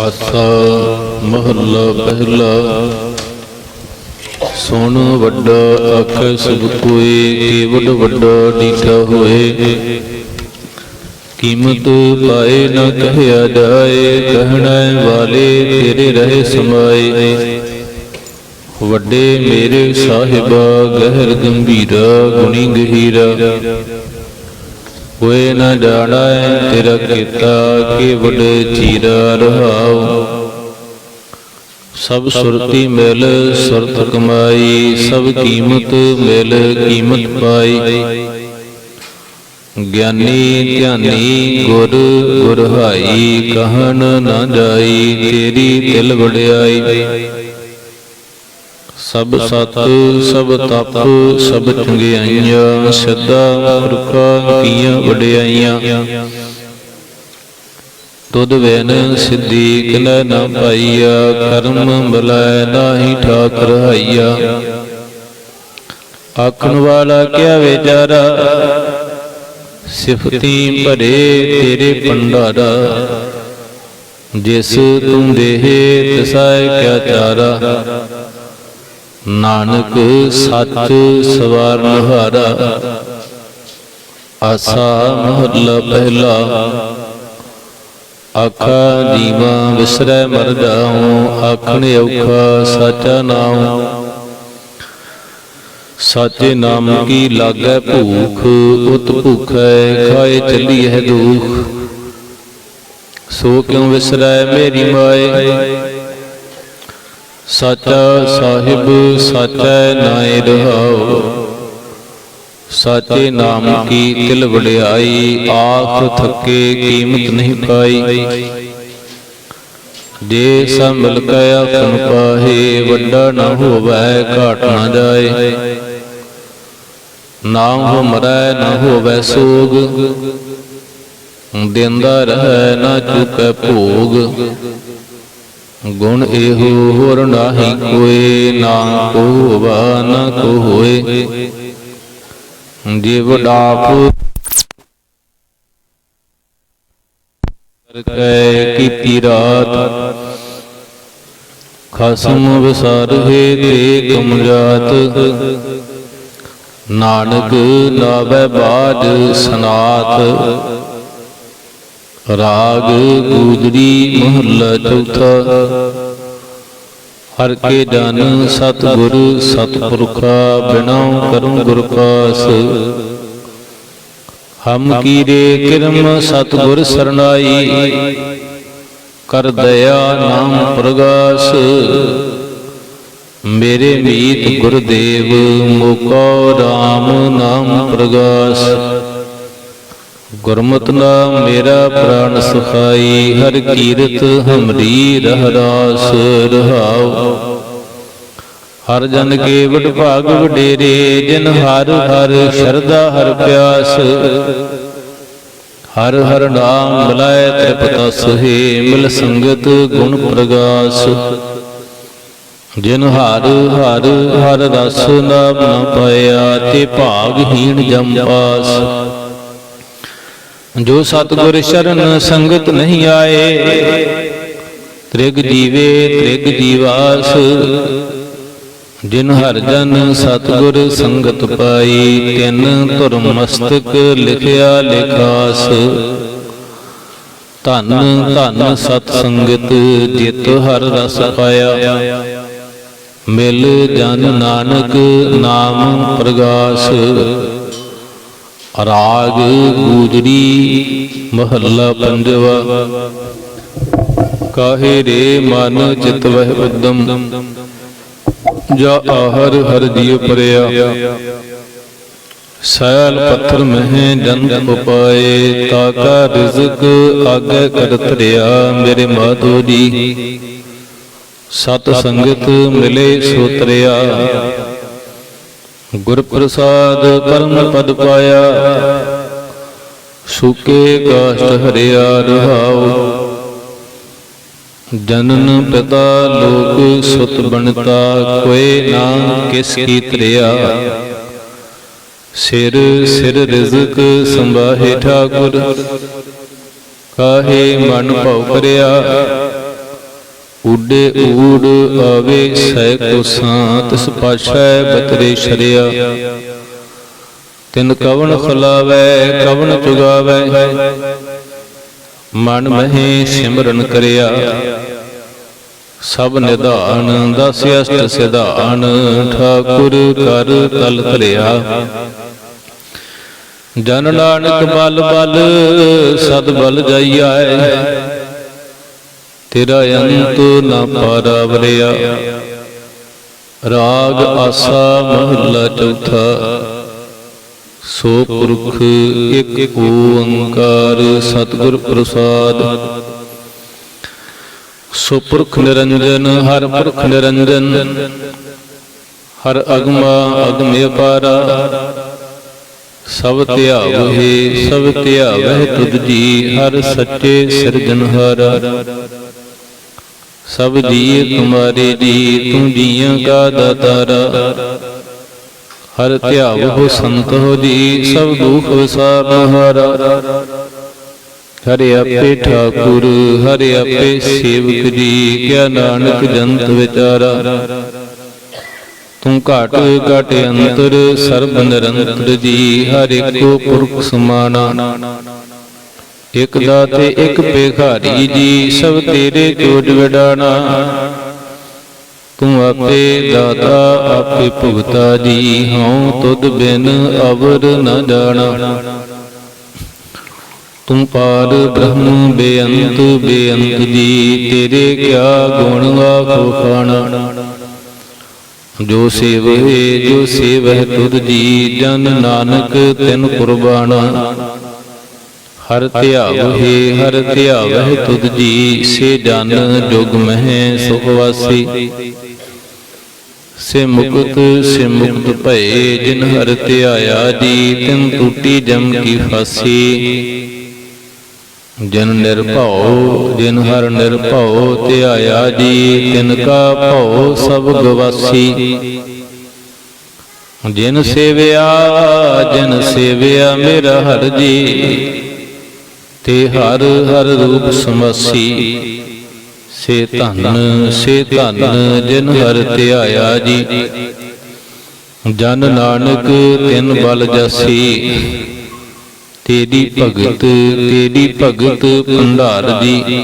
ਆਸਾ ਮਹੱਲਾ ਪਹਿਲਾ। ਸੁਣ ਵੱਡਾ ਆਖੈ ਸਭ ਕੋਏ ਕੇਵਲ ਵੱਡਾ ਡੀਠਾ ਹੋਏ। ਕੀਮਤ ਪਾਏ ਨਾ ਕਹਿਆ ਜਾਏ, ਕਹਿਣਾ ਵਾਲੇ ਤੇਰੇ ਰਹੇ ਸਮਾਏ। ਵੱਡੇ ਮੇਰੇ ਸਾਹਿਬਾ, ਗਹਿਰ ਗੰਭੀਰਾ, ਗੁਣੀ ਗਹੀਰਾ। ਹੋਏ ਨਾ ਜਾਣਾ ਤੇਰਾ ਕੀਤਾ ਕੇਵਲ ਚੀਰਾ ਰਹਾਉ। ਸਭ ਸੁਰਤੀ ਮਿਲ, ਸੁਰਤ ਕਮਾਈ, ਸਭ ਕੀਮਤ ਮਿਲ, ਕੀਮਤ ਪਾਈ। ਗਿਆਨੀ ਧਿਆਨੀ ਗੁਰ ਗੁਰਹਾਈ ਕਹਨ ਨਾ ਜਾਈ, ਤੇਰੀ ਦਿਲ ਵਡਿਆਈ। ਸਭ ਸਤ ਸਭ ਤਪ ਸਭ ਚੰਗਿਆਈਆਂ ਸਦਾ ਪੁਰਖਾਂ ਕੀਆਂ ਵਡਿਆਈਆਂ। ਤੁਧ ਵੇਨ ਸਿੱਧੀ ਕਿਨੈ ਨਾ ਪਾਈਆ ਕਰਮ ਬਲੈ ਨਾਹੀ ਠਾਕਰ ਹਾਈਆ। ਆਖਣ ਵਾਲਾ ਕਿਆ ਵਿਚਾਰਾ ਸਿਫਤੀ ਭਰੇ ਤੇਰੇ ਭੰਡਾਰਾ। ਜਿਸ ਤੂੰ ਦੇਹੇ ਤਿਸੈ ਕਿਆ ਚਾਰਾ। ਨਾਨਕ ਸੱਚ ਸਵਾਰਨ ਹਾਰਾ ਆਸਾ ਮਹੱਲਾ ਪਹਿਲਾ। ਆਖਾ ਜੀਵਾ ਵਿਸਰੈ ਮਰ ਜਾਉ ਆਖਣ ਔਖਾ ਸਾਚਾ ਨਾਮ ਸਾਚੇ ਨਾਮ ਕੀ ਲਾਗੈ ਭੂਖ, ਉਤ ਭੁਖੈ ਖਾਏ ਚੱਲੀ ਹੈ ਦੁਖ। ਸੋ ਕਿਉ ਵਿਸਰੈ ਮੇਰੀ ਮਾਏ? ਸਚਾ ਸਾਹਿਬ, ਸਾਚਾ ਨਾਏ ਰਹਾਉ ਸਾਚੇ ਨਾਮ ਕੀ ਤਿਲ ਵਡਿਆਈ, ਆਖ ਥੱਕੇ ਕੀਮਤ ਨਹੀਂ ਪਾਈ। ਜੇ ਸਭ ਮਿਲ ਕੇ ਆਪਨ ਪਾਹੇ, ਵੱਡਾ ਨਾ ਹੋਵੈ, ਘਾਟ ਨਾ ਜਾਏ। ਨਾਮ ਹੋ ਮਰੈ, ਨਾ ਹੋਵੈ ਸੋਗ। ਦਿੰਦਾ ਰਹਿ, ਨਾ ਚੁਕੈ ਭੋਗ। ਗੁਣ ਇਹੋ ਹੋਰ ਨਾਹੀ ਕੋਏ ਨਾ ਕੋ ਹੋਵਾ, ਨਾ ਕੋ ਹੋਏ ਜਿਵ ਡਾਪ ਕੈ ਕੀਤੀ ਰਾਤ। ਖਸਮ ਵਿਸਾਰਹਿ ਤੇ ਕਮ ਜਾਤ। ਨਾਨਕ ਨਾਵੇ ਬਾਜ ਸਨਾਤ। ਰਾਗ ਗੂਜਰੀ ਮਹੱਲਾ ਚੌਥਾ। ਹਰ ਕੇ ਜਨ ਸਤਿਗੁਰ ਸਤਿਪੁਰਖਾ ਬਿਨਉ ਕਰਮ ਗੁਰ ਪਾਸ ਹਮ ਕੀਰੇ ਕਿਰਮ ਸਤਿਗੁਰ ਸਰਨਾਈ ਕਰ ਦਇਆ ਨਾਮ ਪ੍ਰਗਾਸ। ਮੇਰੇ ਮੀਤ ਗੁਰਦੇਵ ਮੋਕੋ RAM ਨਾਮ ਪ੍ਰਗਾਸ। ਗੁਰਮਤਿ ਨਾਮ ਮੇਰਾ ਪ੍ਰਾਨ ਸੁਖਾਈ, ਹਰ ਕੀਰਤ ਹਮਰੀ ਰਹ ਰਹਾਉ। ਹਰ ਜਨ ਕੇ ਵਡ ਭਾਗ ਵਡੇਰੇ, ਜਿਨ ਹਰ ਹਰ ਸ਼ਰਧਾ, ਹਰ ਪਿਆਸ। ਹਰ ਹਰ ਨਾਮ ਮਿਲਾਏ ਤ੍ਰਿਪਤਾ ਸੁਹੇ, ਮਿਲ ਸੰਗਤ ਗੁਣ ਪ੍ਰਗਾਸ। ਜਿਨ ਹਰ ਹਰ ਹਰ ਰਸ ਨਾਮ ਨ ਪਾਇਆ, ਤੇ ਭਾਗਹੀਣ ਜਮ ਪਾਸ। ਜੋ ਸਤਗੁਰ ਸ਼ਰਨ ਸੰਗਤ ਨਹੀਂ ਆਏ, ਤ੍ਰਿਗ ਜੀਵੇ ਤ੍ਰਿਗ ਜੀਵਾਸ। ਜਿਨ ਹਰ ਜਨ ਸਤਗੁਰ ਸੰਗਤ ਪਾਈ, ਤਿਨ ਧੁਰ ਮਸਤਕ ਲਿਖਿਆ ਲਿਖਾਸ। ਧੰਨ ਧੰਨ ਸਤ ਸੰਗਤ ਜਿਤ ਹਰ ਰਸ ਪਾਇਆ। ਮਿਲ ਜਨ ਨਾਨਕ ਨਾਮ ਪ੍ਰਗਾਸ। ਰਾਗ ਗੂਜਰੀ ਮਹੱਲਾ ਪੰਜਵਾ। ਕਾਹੇ ਰੇ ਮਨ ਚਿਤ ਵਹਿ ਉਦਮ, ਜਾ ਆਹਰ ਹਰ ਜੀਉ ਪਰਿਆ। ਸੈਲ ਪੱਥਰ ਮਹਿ ਜੰਤ ਉਪਾਏ ਤਾਕਾ ਰਿਜ਼ਕ ਆਗੇ ਕਰ ਧਰਿਆ ਮੇਰੇ ਮਾਧੋ ਜੀ। ਸਤ ਸੰਗਤ ਮਿਲੇ ਸੋਤਰਿਆ ਗੁਰ ਪ੍ਰਸਾਦ ਪਰਮ ਪਦ ਪਾਇਆ। ਸੁਕੇ ਕਾਸ਼ਟ ਹਰਿਆ ਰਹਾਉ। ਜਨਨ ਪਿਤਾ ਲੋਕ ਸੁਤ ਬਣਤਾ ਕੋਏ ਨਾ ਕਿਸ ਕੀ ਤਰਿਆ। ਸਿਰ ਸਿਰ ਰਿਜ਼ਕ ਸੰਭਾਹੇ ਠਾਕੁਰ, ਕਾਹੇ ਮਨ ਭਉ ਕਰਿਆ। ਊਡੇ ਊੜ ਆਵੇ ਸਹਿ ਕੋ ਸਾਂ ਤਿਸ ਬਤਰੇ ਸ਼ਰਿਆ। ਤਿਨ ਕਵਣ ਖਲਾਵੈ, ਕਵਣ ਚੁਗਾਵੈ ਮਨ ਮਹਿ ਸਿਮਰਨ ਕਰਿਆ। ਸਭ ਨਿਧਾਨ, ਦਸ ਅਸ਼ਟ ਸਿਧਾਨ, ਠਾਕੁਰ ਕਰ ਤਲ ਧਰਿਆ ਜਨ ਨਾਨਕ ਬਲ ਬਲ, ਸਦ ਬਲ ਜਾਈਐ। ਤੇਰਾ ਅੰਤ ਨਾ ਪਾਰਾਵਰਿਆ। ਰਾਗ ਆਸਾ ਮਹਲਾ ਚੌਥਾ। ਸੋ ਪੁਰਖ ਇੱਕ ਓੰਕਾਰ ਸਤਿਗੁਰ ਪ੍ਰਸਾਦ। ਸੋ ਪੁਰਖ ਨਿਰੰਜਨ, ਹਰ ਪੁਰਖ ਨਿਰੰਜਨ। ਹਰ ਅਗਮਾ ਅਗਮ ਅਪਾਰਾ। ਸਭ ਧਿਆਵਹਿ ਸਭ ਧਿਆਵਹਿ ਤੁਧ ਜੀ, ਹਰ ਸੱਚੇ ਸਿਰਜਨਹਾਰਾ ਸਭ ਜੀ ਤੁਮਾਰੇ ਜੀ ਤੂੰ ਜੀਆਂ ਕਾ ਦਾਤਾਰਾ। ਹਰ ਧਿਆਵਹੁ ਸੰਤ ਹੋ ਜੀ, ਸਭ ਦੁਖ ਵਿਸਾਰਨਹਾਰਾ ਹਰਿ। ਆਪੇ ਠਾਕੁਰ, ਹਰੇ ਆਪੇ ਸੇਵਕ ਜੀ, ਕਿਆ ਨਾਨਕ ਜੰਤ ਵਿਚਾਰਾ। ਤੂੰ ਘਾਟ, ਘਟ ਅੰਤਰ, ਸਰਬ ਨਿਰੰਤਰ ਜੀ, ਹਰ ਇੱਕੋ ਪੁਰਖ ਸਮਾਨਾ ਇਕ ਦਾਤੇ ਇਕ ਭਿਖਾਰੀ ਜੀ, ਸਭ ਤੇਰੇ ਚੋਜ ਵਿਡਾਣਾ। ਤੂੰ ਆਪੇ ਦਾਤਾ, ਆਪੇ ਭੁਗਤਾ ਜੀ, ਹਉ ਤੁਧ ਬਿਨ ਅਵਰ ਨ ਜਾਣਾ। ਤੂੰ ਪਾਰ ਬ੍ਰਹਮ ਬੇਅੰਤ ਬੇਅੰਤ ਜੀ, ਤੇਰੇ ਕਿਆ ਗੁਣ ਆਖੋ ਖਾਣਾ। ਜੋ ਸੇਵਹਿ ਜੋ ਸੇਵਹਿ ਤੁਧ ਜੀ, ਜਨ ਨਾਨਕ ਤਿਨ ਕੁਰਬਾਨਾ ਹਰ ਧਿਆਵਹਿ ਹਰ ਧਿਆਵਹਿ ਤੁਧ ਜੀ, ਸੇ ਜਨ ਜੁਗ ਮਹਿ ਸੁਖ ਵਾਸੀ। ਸੇ ਮੁਕਤ ਸੇ ਮੁਕਤ ਭਏ, ਜਿਨ ਹਰ ਧਿਆਇਆ ਜੀ, ਤਿਨ ਟੂਟੀ ਜਮ ਕੀ ਫਾਸੀ। ਜਨ ਨਿਰਭਉ, ਜਿਨ ਹਰ ਨਿਰਭਉ ਧਿਆਇਆ ਜੀ, ਤਿਨ ਕਾ ਭਉ ਸਭ ਗਵਾਸੀ। ਜਿਨ ਸੇਵਿਆ ਜਿਨ ਸੇਵਿਆ ਮੇਰਾ ਹਰ ਜੀ ਤੇ ਹਰ ਹਰ ਰੂਪ ਸਮਸੀ। ਸੇ ਧਨ ਸੇ ਧਨ ਜਿਨ ਹਰ ਧਿਆਇਆ ਜੀ। ਜਨ ਨਾਨਕ ਤਿਨ ਬਲ ਜਾਸੀ। ਤੇਰੀ ਭਗਤ ਤੇਰੀ ਭਗਤ ਭੰਡਾਰ ਜੀ।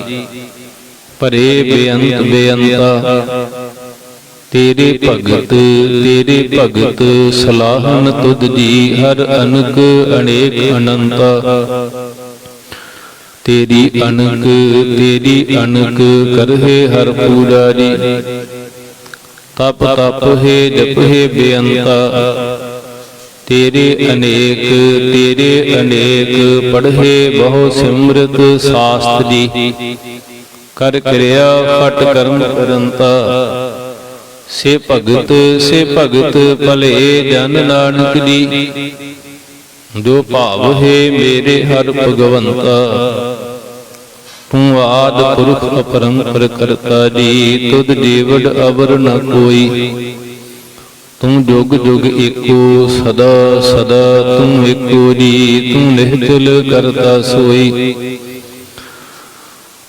ਭਰੇ ਬੇਅੰਤ ਬੇਅੰਤਾ। ਤੇਰੇ ਭਗਤ ਤੇਰੇ ਭਗਤ ਸਲਾਹਨ ਤੁਧ ਜੀ। ਹਰ ਅਨਕ ਅਨੇਕ ਅਨੰਤਾ। ਤੇਰੀ ਅਨਕ ਤੇਰੀ ਅਨਕ ਕਰਹਿ ਹਰ ਪੂਰਾ ਜੀ ਤਪ ਤਪ ਹੈ, ਜਪ ਹੈ ਬੇਅੰਤਾ। ਤੇਰੇ ਅਨੇਕ ਤੇਰੇ ਅਨੇਕ ਪੜ੍ਹੇ ਬਹੁ ਸਿਮਰਤ ਸਾਸਤ ਜੀ ਕਰ ਕਿਰਿਆ ਫਟ ਕਰਮ ਕਰੰਤਾ ਸੇ ਭਗਤ ਸੇ ਭਗਤ ਭਲੇ ਜਨ ਨਾਨਕ ਜੀ ਜੋ ਭਾਵ ਹੈ ਮੇਰੇ ਹਰ ਭਗਵੰਤਾ, ਤੂੰ ਆਦ ਪੁਰਖ ਅਪਰੰਪਰ ਕਰਤਾ ਜੀ, ਤੁਧ ਜੀਵੜ ਅਵਰ ਨ ਕੋਈ। ਤੂੰ ਜੁਗ ਜੁਗ ਏਕੋ, ਸਦਾ ਸਦਾ ਤੂੰ ਏਕੋ ਜੀ, ਤੂੰ ਨਿਹਚਲ ਕਰਤਾ ਸੋਈ।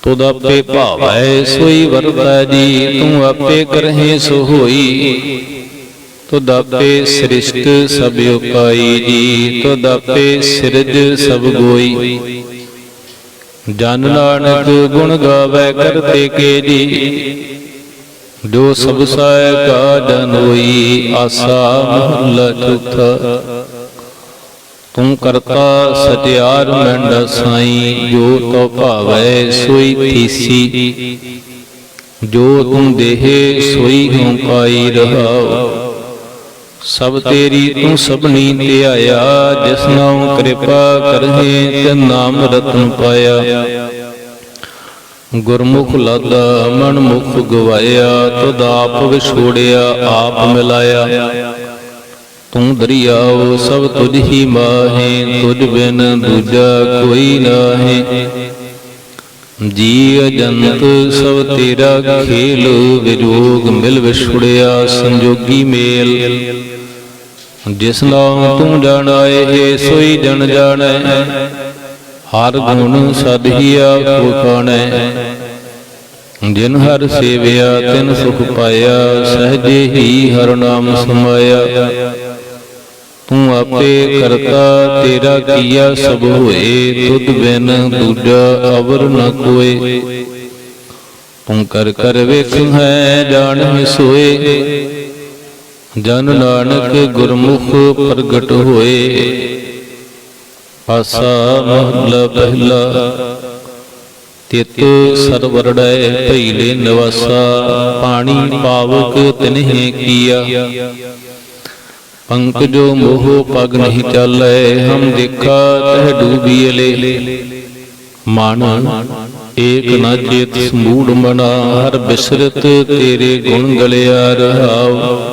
ਤੁਧ ਆਪੇ ਭਾਵੈ ਸੋਈ ਵਰਤੈ ਜੀ, ਤੂੰ ਆਪੇ ਕਰਹਿ ਸੋ ਹੋਈ। ਤੁਧ ਆਪੇ ਸ੍ਰਿਸ਼ਟ ਸਭ ਉਪਾਈ ਜੀ ਤੁਧ ਆਪੇ ਸਿਰਜ ਸਭ ਗੋਈ। ਜਨ ਨਾਨਕ ਗੁਣ ਗਾਵੇ ਕਰਤੇ ਕੇ ਜੀ, ਜੋ ਸਭ ਸਾਇ ਕਾ ਜਨ ਆਸਾ ਮਹੱਲਾ ਚੌਥਾ। ਤੂੰ ਕਰਤਾ ਸਤਿਆਰ ਮੰਡ ਸਾਈ, ਜੋ ਤੋ ਭਾਵੈ ਸੋਈ ਥੀਸੀ। ਜੋ ਤੂੰ ਦੇਹ ਸੋਈ ਹਉ ਪਾਈ ਰਹਾਉ। ਸਭ ਤੇਰੀ ਤੂੰ ਸਭਨੀ ਧਿਆਇਆ ਜਿਸ ਨਾਮ ਕਿਰਪਾ ਕਰਹਿ ਤੇ ਨਾਮ ਰਤਨ ਪਾਇਆ। ਗੁਰਮੁਖ ਲਾਦਾ ਮਨ ਮੁਖ ਗਵਾਇਆ, ਤੁਧ ਆਪ ਵਿਛੋੜਿਆ, ਆਪ ਮਿਲਾਇਆ। ਤੂੰ ਦਰਿਆਓ ਸਭ ਤੁਝ ਹੀ ਮਾਹੇ, ਤੁਝ ਬਿਨ ਦੂਜਾ ਕੋਈ ਨਾਹੀ। ਜੀ ਅਜੰਤ ਸਭ ਤੇਰਾ ਖੇਲ, ਵਿਜੋਗ ਮਿਲ ਵਿਛੜਿਆ, ਸੰਜੋਗੀ ਮੇਲ। ਜਿਸ ਨਾਮ ਤੂੰ ਜਾਣਾਏ ਏ ਸੋਈ ਜਨ ਜਾਣੈ। ਹਰ ਗੁਣ ਸਦ ਹੀ ਜਿਨ ਹਰ ਸੇਵਿਆ, ਤਿਨ ਸੁਖ ਪਾਇਆ, ਸਹਜੇ ਹੀ ਹਰ ਨਾਮ ਸਮਾਇਆ। ਤੂੰ ਆਪੇ ਕਰਤਾ, ਤੇਰਾ ਕੀਆ ਸਭ ਹੋਏ। ਤੁਧ ਬਿਨ ਦੂਜਾ ਅਵਰ ਨ ਕੋਏ। ਤੂੰ ਕਰ ਕਰ ਵੇਖ ਹੈ ਜਾਣ ਸੋਏ। ਜਨ ਨਾਨਕ ਗੁਰਮੁਖ ਪ੍ਰਗਟ ਹੋਏ। ਆਸਾ ਮਹਲਾ ਪਹਿਲਾ। ਤਿਤ ਸਰਵਰੜੈ ਭਈਲੇ ਨਿਵਾਸਾ। ਪਾਣੀ ਪਾਵਕ ਤਿਨਹਿ ਕੀਆ। ਪੰਕ ਜੋ ਮੋਹ ਪਗ ਨਹੀਂ ਚੱਲੈ, ਹਮ ਦੇਖਾ ਤਹ ਡੂਬੀਲੇ ਮਨ ਏਕ ਨਾ ਚੇਤ ਸਮੂੜ ਮਨਾ, ਹਰ ਬਿਸਰਤ ਤੇਰੇ ਗੁਣ ਗਲਿਆ ਰਹਾਉ।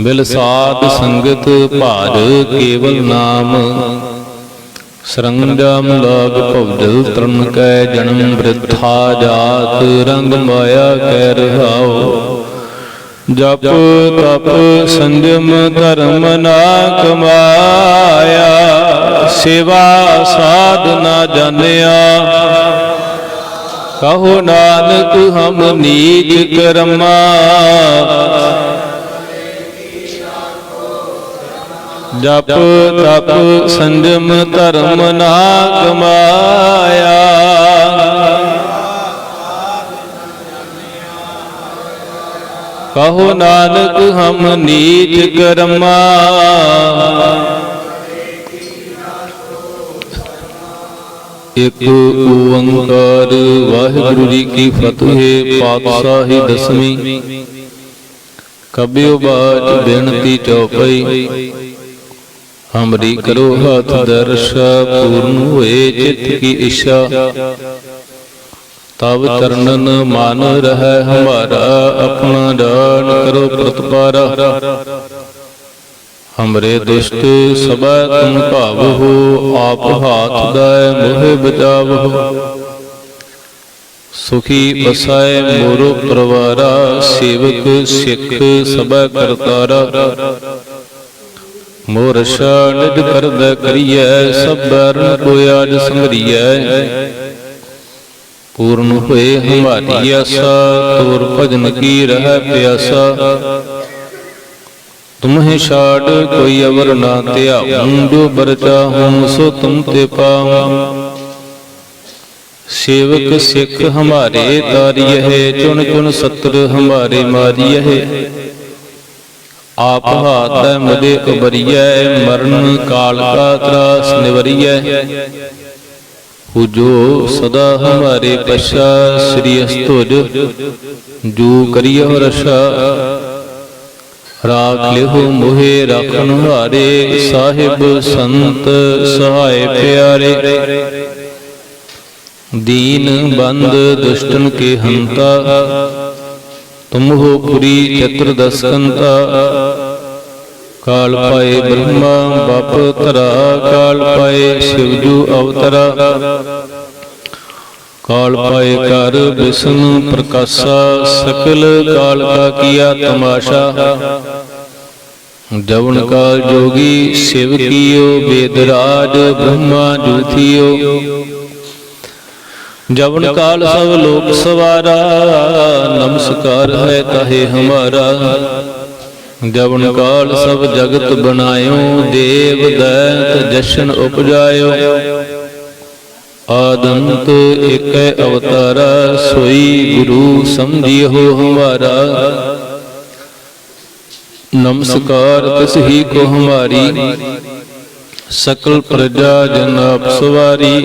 ਮਿਲ ਸਾਧ ਸੰਗਤ ਭਾਰ ਕੇਵਲ ਨਾਮ। ਸਰੰਜਾਮ ਲਾਗ ਭਵਜਲ ਤਰਨ ਕੈ ਜਨਮ ਬ੍ਰਿਥਾ ਜਾਤ, ਰੰਗ ਮਾਇਆ ਕੈ ਰਹਾਉ। ਜਪ ਤਪ ਸੰਜਮ ਧਰਮ ਨਾ ਕਮਾਇਆ, ਸੇਵਾ ਸਾਧਨਾ ਜਾਣਿਆ। ਕਹੋ ਨਾਨਕ ਹਮ ਨੀਚ ਕਰਮਾ ਜਪ, ਤਪ, ਸੰਜਮ, ਧਰਮ ਨਾ ਕਮਾਇਆ ਕਹੋ ਨਾਨਕ, ਹਮ ਨੀਚ ਕਰਮਾ। ਇਕ ਓੰਕਾਰ, ਵਾਹਿਗੁਰੂ ਜੀ ਕੀ ਫਤਿਹ, ਪਾਤਸ਼ਾਹੀ ਦਸਵੀਂ। ਕਬਿਓ ਬਾਚ ਬੇਨਤੀ ਚਉਪਈ ਹਮਰੀ ਕਰੋ ਹੱਥ ਦਰਸ਼, ਪੂਰਨ ਹੋਏ ਚਿਤ ਕੀ ਇਸ਼ਾ ਤਬ ਚਰਨਨ ਮਨ ਰਹਿ ਹਮਾਰਾ, ਆਪਣਾ ਦਾਨ ਕਰੋ ਪ੍ਰਤਪਾਰਾ ਹਮਰੇ ਦੁਸ਼ਟ ਸਭੈ ਤੁਮ ਭਾਵੋ ਆਪ ਹਾਥ ਦਾਇ ਮੋਹਿ ਬਚਾਵੋ ਸੁਖੀ ਬਸਾਏ ਮੋਰੋ ਪਰਵਾਰਾ, ਸੇਵਕ ਸਿੱਖ ਸਭੈ ਕਰਤਾਰਾ। ਮੋਰ ਨਿਜ ਕਰਦਾ ਕਰੀਐ ਸਬਰਨ ਕੋ ਆਜ ਸੰਗਰੀਐ। ਪੂਰਨ ਹੋਏ ਹਮਾਰੀ ਆਸਾ, ਤੋਰ ਭਜਨ ਕੀ ਰਹਿ ਪਿਆਸਾ। ਤੁਮਹਿ ਛਾੜ ਕੋਈ ਅਵਰ ਨਾ ਧਿਆਉ ਜੋ ਬਰਚਾ ਹੂੰ ਸੋ ਤੁਮ ਤੇ ਪਾਉ। ਸੇਵਕ ਸਿੱਖ ਹਮਾਰੇ ਤਾਰੀਏ ਚੁਣ ਚੁਣ ਸਤਰ ਹਮਾਰੇ ਮਾਰੀਏ ਆਪ ਹਾਥ ਮੁਦੇ ਉਬਰੀਐ, ਮਰਨ ਕਾਲ ਕਾ ਤਰਾਸ ਨਿਵਰੀਐ। ਜੋ ਸਦਾ ਹਮਾਰੇ ਪਛਾ, ਸ੍ਰੀ ਅਸਤੁਜ, ਜੋ ਕਰਿਓ ਰਸ਼ਾ ਰਾਖ ਲਿਓ ਮੋਹਿ ਰਖਣ ਹਾਰੇ, ਸਾਹਿਬ ਸੰਤ ਸਹਾਇ ਪਿਆਰੇ। ਦੀਨ ਬੰਦ ਦੁਸ਼ਟਨ ਕੇ ਹੰਤਾ ਤੁਮ ਪੁਰੀ ਚਤੁਰ ਕਾਲ ਪਾਏ ਬ੍ਰਹਮਾ, ਬਪ ਤਰਾ ਕਾਲ ਪਾਏ ਸ਼ਿਵਜੂ ਅਵਤਰਾ। ਕਾਲ ਪਾਏ ਕਰ ਵਿਸ਼ਨ ਪ੍ਰਕਾਸ਼ਾ। ਸਕਲ ਕਾਲ ਕਾ ਕੀਆ ਤਮਾਸ਼ਾ। ਜਵਨ ਕਾਲ ਜੋਗੀ, ਸ਼ਿਵ ਕੀਓ ਵੇਦ ਬ੍ਰਹਮਾ ਜੂਥੀਓ ਜਵਨ ਕਾਲ ਸਭ ਲੋਕ ਸਵਾਰਾ ਨਮਸਕਾਰ ਹੈ ਕਹੇ ਹਮਾਰਾ। ਜਵਨ ਕਾਲ ਸਭ ਜਗਤ ਬਣਾਇਓ ਦੇਵ ਦੈਤ ਜਸ਼ਨ ਉਪਜਾਇਓ। ਆਦੰਤ ਏਕੈ ਅਵਤਾਰਾ ਸੋਈ ਗੁਰੂ ਸਮਝਿਓ ਹਮਾਰਾ। ਨਮਸਕਾਰ ਤਿਸ ਹੀ ਕੋ ਹਮਾਰੀ। ਸਕਲ ਪ੍ਰਜਾ ਜਨ ਆਪ ਸਵਾਰੀ।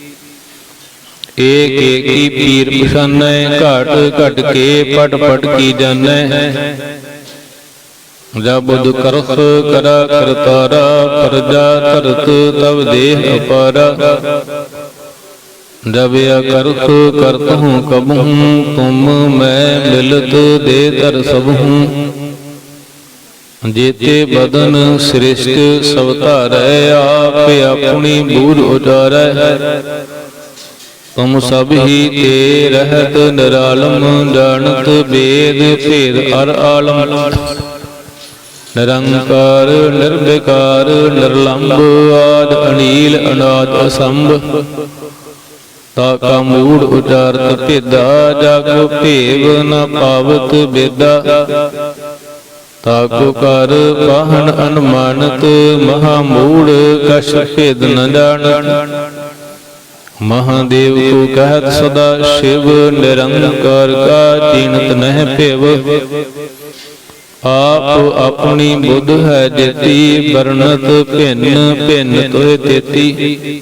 ਏਕ ਏਕੀ ਪੀਰ ਪਛਾਨੈ, ਘਟ ਘਟ ਕੇ ਪਟ ਪਟ ਕੀ ਜਾਣੈ। ਜਬ ਬੁਧ ਕਰਾ ਕਰਤਾਰਾ ਪ੍ਰਜਾ ਧਰਤ ਤਬ ਦੇਹ ਅਪਾਰਾ। ਜਬ ਅਕਰਖ ਕਰਤ ਹੂੰ ਕਬਹੂੰ, ਤੁਮ ਮੈਂ ਮਿਲਤ ਦੇ ਧਰ ਸਭਹੂੰ। ਜੇਤੇ ਬਦਨ ਸ੍ਰਿਸ਼ਟ ਸਭ ਧਾਰੈ, ਆਪੇ ਆਪਣੀ ਬੂਝ ਉਚਾਰੈ ਤੁਮ ਸਭ ਹੀ ਤੇ ਰਹਿਤ ਨਿਰਾਲਮ, ਜਾਣਤ ਵੇਦ, ਭੇਦ ਅਰ ਆਲਮ। ਨਿਰੰਕਾਰ, ਨਿਰਵਿਕਾਰ, ਨਿਰਲੰਭ, ਆਦ ਅਨੀਲ ਅਨਾਦ ਅਸੰਭ। ਤਾ ਕਾ ਮੂੜ ਉਚਾਰਤ ਭੇਦਾ, ਜਗ ਭੇਵ ਨ ਪਾਵਤ ਬੇਦਾ ਤਾ ਕੋ ਕਰ ਬਾਹਨ ਅਨਮਾਨਤ, ਮਹਾ ਮੂੜ ਕਛ ਭੇਦ ਨ ਜਾਣਤ। ਮਹਾਦੇਵ ਕੋ ਕਹਿਤ ਸਦਾ ਸ਼ਿਵ ਨਿਰੰਕਾਰ ਕਾ ਚੀਨਤ ਨਹਿ ਭਿਵ। ਆਪ ਆਪਣੀ ਬੁੱਧ ਹੈ ਦਿੱਤੀ, ਵਰਣਤ ਭਿੰਨ ਭਿੰਨ ਤੋਏ ਤੇਤੀ।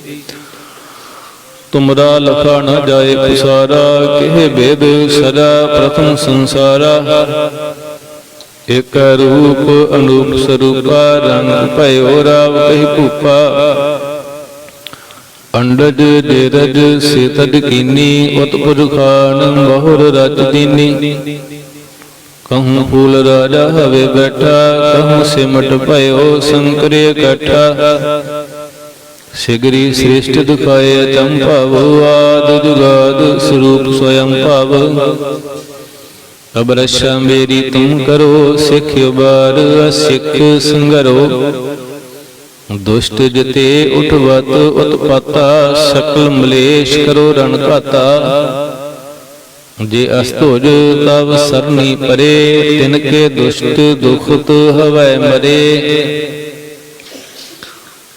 ਤੁਮਰਾ ਲਖਾ ਨ ਜਾਏ ਪੁਸਾਰਾ ਕਿਹ ਬੇਦ ਸਦਾ ਪ੍ਰਥਮ ਸੰਸਾਰਾ। ਇਕ ਰੂਪ ਅਨੂਪ ਸਰੂਪਾ, ਰੰਗ ਭਇਓ ਰਾਵ ਕਹੀ ਭੂਪਾ। ਅੰਡਜ ਦੇਰਜ ਸੇਤਜ ਕੀਨੀ ਉਤਪੁਰ ਖਾਨ ਬਹੁਰ ਰਚ ਦੀਨੀ। ਕਹੂੰ ਫੂਲ ਰਾਜਾ ਹਵੇ ਬੈਠਾ, ਕਹੂੰ ਸਿਮਟ ਭਇਓ ਸੰਕਰੇ ਇਕੱਠਾ ਸਿਗਰੀ ਸ੍ਰਿਸ਼ਟ ਦੁਖਾਏ ਚੰਭਵ ਆਦ ਜੁਗਾਦ ਸਰੂਪ ਸਵਯੰ ਭਵ। ਅਬਰਸ਼ਾ ਮੇਰੀ ਤੁਮ ਕਰੋ, ਸਿੱਖ ਉਬਾਰ ਅਸਿੱਖ ਸੰਗਰੋ। ਦੁਸ਼ਟ ਜਤੇ ਉਠਵਤ ਉਤਪਾਤਾ, ਸਕਲ ਮਲੇਸ਼ ਕਰੋ ਰਣ ਘਾਤਾ। ਜੇ ਅਸਤੋਜ ਤਵ ਸਰਨੀ ਪਰੇ, ਤਿਨ ਕੇ ਦੁਸ਼ਟ ਦੁਖਤ ਹਵੈ ਮਰੇ।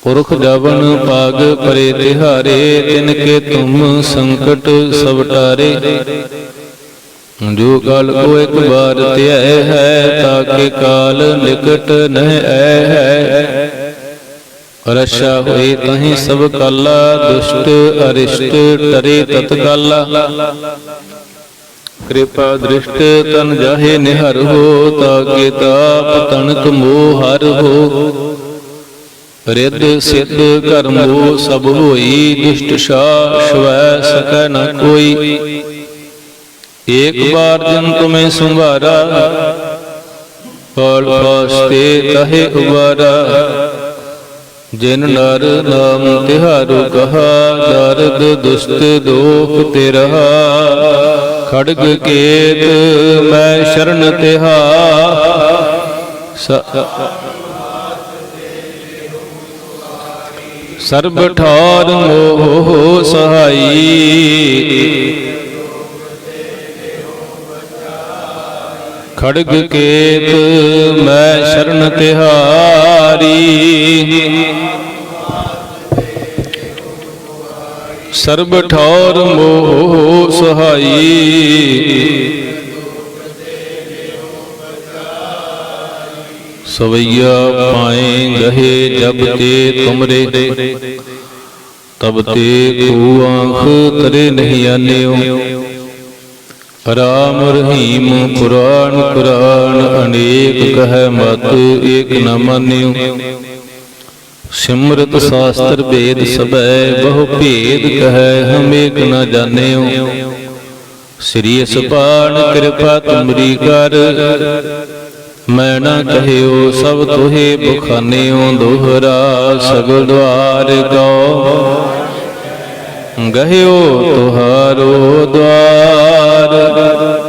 ਪੁਰਖ ਜਵਨ ਪਾਗ ਪਰੇ ਤਿਹਾਰੇ, ਤਿਨ ਕੇ ਤੁਮ ਸੰਕਟ ਸਭ ਜੋ ਕਾਲ ਕੋ ਇੱਕ ਵਾਰ ਧਿਆ ਹੈ ਤਾਕੇ ਕਾਲ ਨਿਕਟ ਨਹਿ ਐ ਹੈ। ਰਸ਼ਾ ਹੋਏ ਤਹੀਂ ਸਭ ਕਾਲਾ, ਦੁਸ਼ਟ ਅਰਿਸ਼ਟ ਟਰੇ ਤਤਕਾਲਾ ਕਿਰਪਾ ਦ੍ਰਿਸ਼ਟ ਤਨ ਜਾਹੇ ਨਿਹਰ ਹੋ ਤਾਕੇ ਤਾਪ ਤਨਕ ਮੋਹ ਹਰ ਹੋ। ਰਿੱਧ ਸਿੱਧ ਕਰਮੋ ਸਭ ਹੋਈ ਦੁਸ਼ਟ ਸ਼ਾ ਸ਼ਵੈ ਸਕੈ ਨ ਕੋਈ। ਏਕ ਬਾਰ ਜਨ ਤੁਮੇ ਸੰਭਾਰਾ ਫਲ ਫਾਸਤੇ ਤਹੇ ਉਬਾਰਾ ਜਿਨ ਨਰ ਨਾਮ ਤਿਹਾਰੂ ਕਹਾ ਦਰਦ ਦੁਸਤ ਦੋਖ ਤੇ ਰਹਾ ਖੜਗ ਕੇਤ ਮੈਂ ਸ਼ਰਨ ਤਿਹਾ। ਸਰਬ ਠਾਰ ਮੋਹ ਸਹਾਈ। ਖੜਗ ਕੇਤ ਮੈਂ ਸ਼ਰਨ ਤਿਹਾਰੀ। ਸਰਬ ਠੌਰ ਮੋਹ ਸਹਾਈ। ਸਵਈਆ ਪਾਏ ਗਹੇ ਜਬ ਤੇ ਤੁਮਰੇ। ਤਬ ਤੇ ਕੋ ਆਂਖ ਤਰੇ ਨਹੀਂ ਆਨਿਓ। ਰਾਮ ਰਹੀਮ ਕੁਰਾਨ ਕੁਰਾਨ ਅਨੇਕ ਕਹੈ ਮਤ, ਏਕ ਨ ਮੰਨਿਓ। ਸਿਮਰਤ ਸਾਸਤਰ ਵੇਦ ਸਭੈ, ਬਹੁ ਭੇਦ ਕਹੈ ਹਮ ਏਕ ਨ ਜਾਣਿਓ। ਸ੍ਰੀ ਅਸਪਾਨ ਕਿਰਪਾ ਤੁਮਰੀ ਕਰ, ਮੈਂ ਨਾ ਕਹਿਓ ਸਭ ਤੋਹੇ ਬਖਾਨਿਓ, ਦੋਹਰਾ ਸਗਲ ਦਵਾਰ ਕੋ ਗਹਿਓ ਤੁਹਾਰੋ ਦਵਾਰ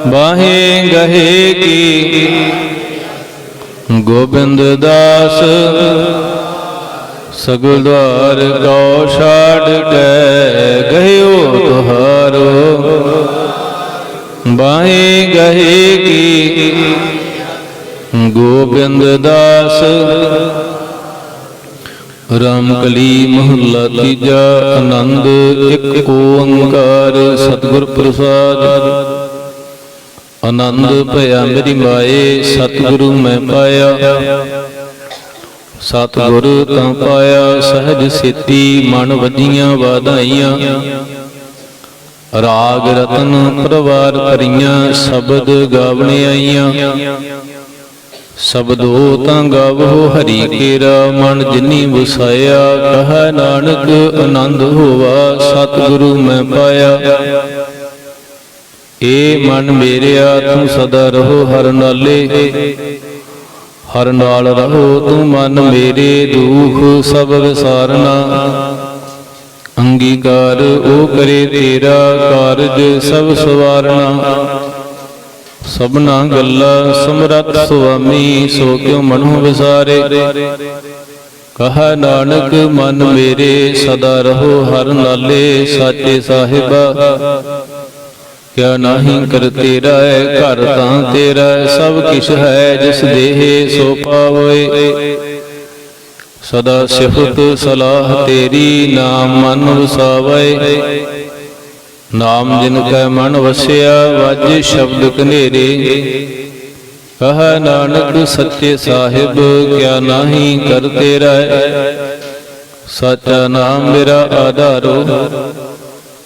ਬਾਹੇ ਗਹੇ ਕੀ? ਗੋਬਿੰਦ ਦਾਸ, ਸਗਲ ਦਵਾਰ ਕੋ ਛਾੜ ਕੇ, ਗਹਿਓ ਤੁਹਾਰੋ ਬਾਹੇ ਗਹੇ ਕੀ? ਗੋਬਿੰਦ ਦਾਸ ਰਾਮਕਲੀ ਮਹੱਲਾ ਤੀਜਾ, ਆਨੰਦ ਇੱਕ ਓੰਕਾਰ ਸਤਿਗੁਰ ਪ੍ਰਸਾਦ। ਆਨੰਦ ਭਇਆ ਮੇਰੀ ਮਾਏ, ਸਤਿਗੁਰੂ ਮੈਂ ਪਾਇਆ। ਸਤਿਗੁਰ ਤਾਂ ਪਾਇਆ, ਸਹਿਜ ਸੇਤੀ ਮਨ ਵਧੀਆਂ ਵਾਧਾਈਆਂ। ਰਾਗ ਰਤਨ ਪਰਵਾਰ ਕਰੀਆਂ, ਸ਼ਬਦ ਗਾਵਣੇ ਆਈਆਂ। ਸ਼ਬਦੋ ਤਾਂ ਗਾਵੋ ਹਰੀ ਕੇਰਾ ਮਨ ਜਿਨੀ ਵਸਾਇਆ, ਕਹ ਨਾਨਕ ਆਨੰਦ ਹੋਵਾ, ਸਤਿਗੁਰੂ ਮੈਂ ਪਾਇਆ। ਏ ਮਨ ਮੇਰਿਆ, ਤੂੰ ਸਦਾ ਰਹੋ ਹਰ ਨਾਲੇ। ਹਰ ਨਾਲ ਰਹੋ ਤੂੰ ਮਨ ਮੇਰੇ, ਦੁਖ ਸਭ ਵਿਸਾਰਨਾ। ਅੰਗੀਕਾਰ ਉਹ ਕਰੇ ਤੇਰਾ ਕਾਰਜ ਸਭ ਸਵਾਰਨਾ। ਸਭਨਾ ਗੱਲਾਂ ਸਮਰੱਥ ਸੁਆਮੀ, ਸੋ ਕਿਉ ਮਨੁ ਵਿਸਾਰੇ? ਕਹਾ ਨਾਨਕ, ਮਨ ਮੇਰੇ, ਸਦਾ ਰਹੋ ਹਰ ਨਾਲੇ, ਸਾਚੇ ਸਾਹਿਬਾ। ਕਿਆ ਨਾਹੀ ਕਰ ਤੇਰਾ ਹੈ, ਘਰ ਤਾਂ ਤੇਰਾ ਸਭ ਕਿਛ ਹੈ, ਜਿਸ ਦੇਹ ਸੋ ਪਾਵੈ ਸਦਾ ਸਿਫਤ ਸਲਾਹ ਤੇਰੀ ਨਾਮ ਮਨ ਵਸਾਵੈ ਨਾਮ ਜਿਨ ਕੈ ਮਨ ਵਸਿਆ, ਵਾਜੇ ਸ਼ਬਦ ਕਨੇਰੇ ਕਹ ਨਾਨਕ ਸੱਚੇ ਸਾਹਿਬ, ਕਿਆ ਨਾਹੀ ਕਰ ਤੇਰਾ ਸਚਾ ਨਾਮ ਮੇਰਾ ਆਧਾਰੋ।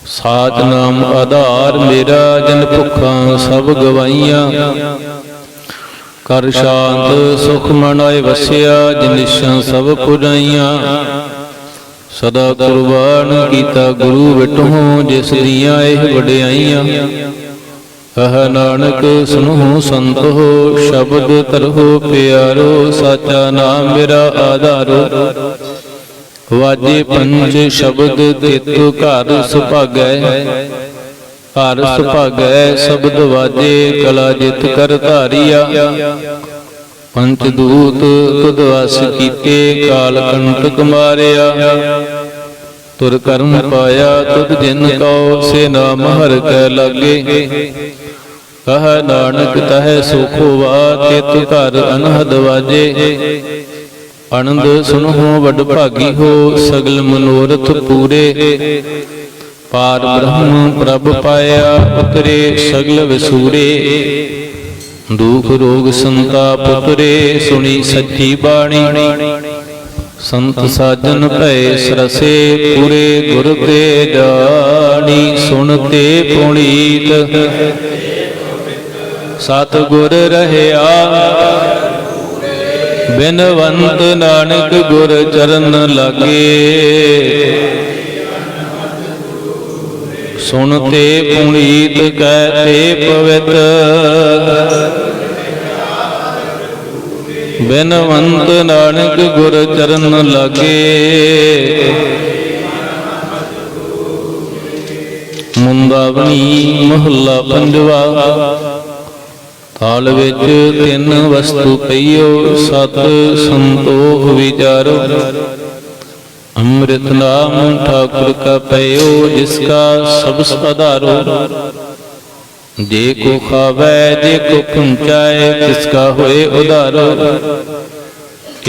ਸਾਚ ਨਾਮ ਆਧਾਰ ਮੇਰਾ, ਜਨ ਭੁੱਖਾਂ ਸਭ ਗਵਾਈਆਂ। ਕਰ ਸ਼ਾਂਤ ਸੁਖ ਆਏ ਵਸਿਆ ਜਿਨਿਸ਼ਾਂ ਸਭ ਪੁਜਾਈਆਂ ਸਦਾ ਕੁਰਬਾਨ ਕੀਤਾ ਗੁਰੂ ਵਿਟਹੁ ਜਿਸ ਦੀਆਂ ਇਹ ਵਡਿਆਈਆਂ। ਕਹ ਨਾਨਕ, ਸੁਨਹੁ ਸੰਤੋ ਸ਼ਬਦ ਤਰਹੁ ਪਿਆਰੋ, ਸਾਚਾ ਨਾਮ ਮੇਰਾ ਆਧਾਰੋ। ਵਾਜੇ ਪੰਜ ਸ਼ਬਦ ਤਿਤੁ ਘਰ ਸੁਭਾਗੈ। ਘਰ ਸੁਭਾਗੈ, ਸ਼ਬਦ ਵਾਜੇ ਕਲਾ ਜਿਤ ਕਰ ਧਾਰੀਆ। ਪੰਚ ਦੂਤ ਤੁਧ ਵਸ ਕੀਤੇ, ਕਾਲ ਕੰਟਕ ਮਾਰਿਆ। ਤੁਰ ਕਰਮ ਪਾਇਆ, ਤੁਧ ਜਿਨ ਕਉ, ਸੇ ਨਾਮ ਹਰ ਕੈ ਲਾਗੇ। ਕਹ ਨਾਨਕ ਤਹਿ ਸੁਖ ਵਾ ਤਿਤ ਘਰ ਅਨਹਦ ਵਾਜੇ। ਆਨੰਦ ਸੁਨਹੁ ਵਡ ਭਾਗੀ ਹੋ, ਸਗਲ ਮਨੋਰਥ ਪੂਰੇ। ਪਾਰ ਬ੍ਰਹਮ ਪ੍ਰਭ ਪਾਇਆ ਉਤਰੇ ਸਗਲ ਵਿਸੂਰੇ। ਦੁਖ ਰੋਗ ਸੰਤਾਪ ਉਤਰੇ ਸੁਣੀ ਸੱਚੀ ਬਾਣੀ। ਸੰਤ ਸਾਜਨ ਭੈ ਸਰਸੇ ਪੂਰੇ ਗੁਰ ਤੇ ਜਾਣੀ। ਸੁਣਤੇ ਪੁਨੀਤ। ਸਤ ਗੁਰ ਰਹਿਆ। ਬਿਨਵੰਤ ਨਾਨਕ ਗੁਰ ਚਰਨ ਲਾਗੇ। ਸੁਣਤੇ ਪੁਨੀਤ ਕਹਤੇ ਪਵਿੱਤ। ਬਿਨਵੰਤ ਨਾਨਕ ਗੁਰ ਚਰਨ ਲਾਗੇ। ਮੁੰਦਾਵਣੀ ਮਹੱਲਾ ਪੰਜਵਾ। ਥਾਲ ਵਿੱਚ ਤਿੰਨ ਵਸਤੂ ਪਈਓ, ਸਤ ਸੰਤੋਖ ਵਿਚਾਰੋ। ਅੰਮ੍ਰਿਤ ਨਾਮ ਠਾਕੁਰ ਕਾ ਪਇਓ ਜਿਸ ਕਾ ਸਭ ਸਦਾਰੋ ਜੇ ਕੋ ਖਾਵੇ, ਜੇ ਕੋ ਪੁੰਚਾਏ ਤਿਸ ਕਾ ਹੋਏ ਉਧਾਰੋ।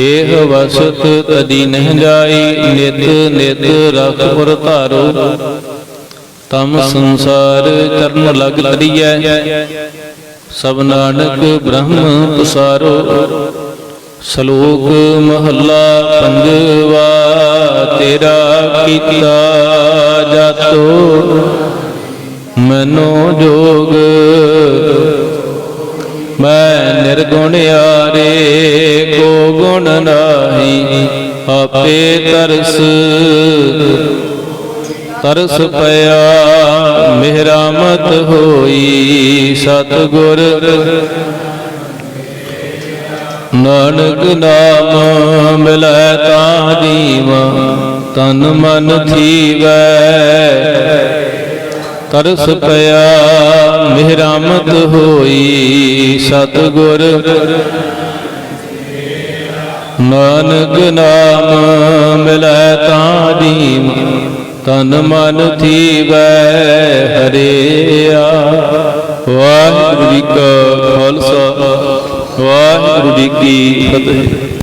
ਏਹ ਵਸਤ ਤਦੀ ਨਹਿ ਜਾਈ, ਨਿਤ ਨਿਤ ਰਖ ਪੁਰ ਧਾਰੋ। ਤਮ ਸੰਸਾਰ ਕਰਨ ਲਗ ਤਰੀਐ ਸਭ ਨਾਨਕ ਬ੍ਰਹਮ ਪਸਾਰੋ। ਸ਼ਲੋਕ ਮਹੱਲਾ ਪੰਜਵਾ, ਤੇਰਾ ਕੀਤਾ ਜਾਤੋ, ਮਨੋ ਜੋਗ। ਮੈਂ ਨਿਰਗੁਣ ਆਰੇ ਕੋ ਗੁਣ ਨਾਹੀ, ਆਪੇ ਤਰਸ। ਤਰਸ ਪਿਆ, ਮਿਹਰਾਮਤ ਹੋਈ ਸਤਗੁਰ। ਨਾਨਕ ਨਾਮ ਮਿਲੈ ਤਾ ਜੀਵਾ, ਤਨ ਮਨ ਥੀਵੈ। ਤਰਸ ਪਿਆ, ਮਿਹਰਾਮਤ ਹੋਈ ਸਤਗੁਰ। ਨਾਨਕ ਨਾਮ ਮਿਲੈ ਤਾ ਜੀਵਾ, ਤਨ ਮਨ ਥੀਵੈ, ਹਰਿਆ। ਵਾਹਿਗੁਰੂ ਜੀ ਕਾ ਖਾਲਸਾ। ਵਾਹਿਗੁਰੂ ਜੀ ਕੀ ਫਤਿਹ।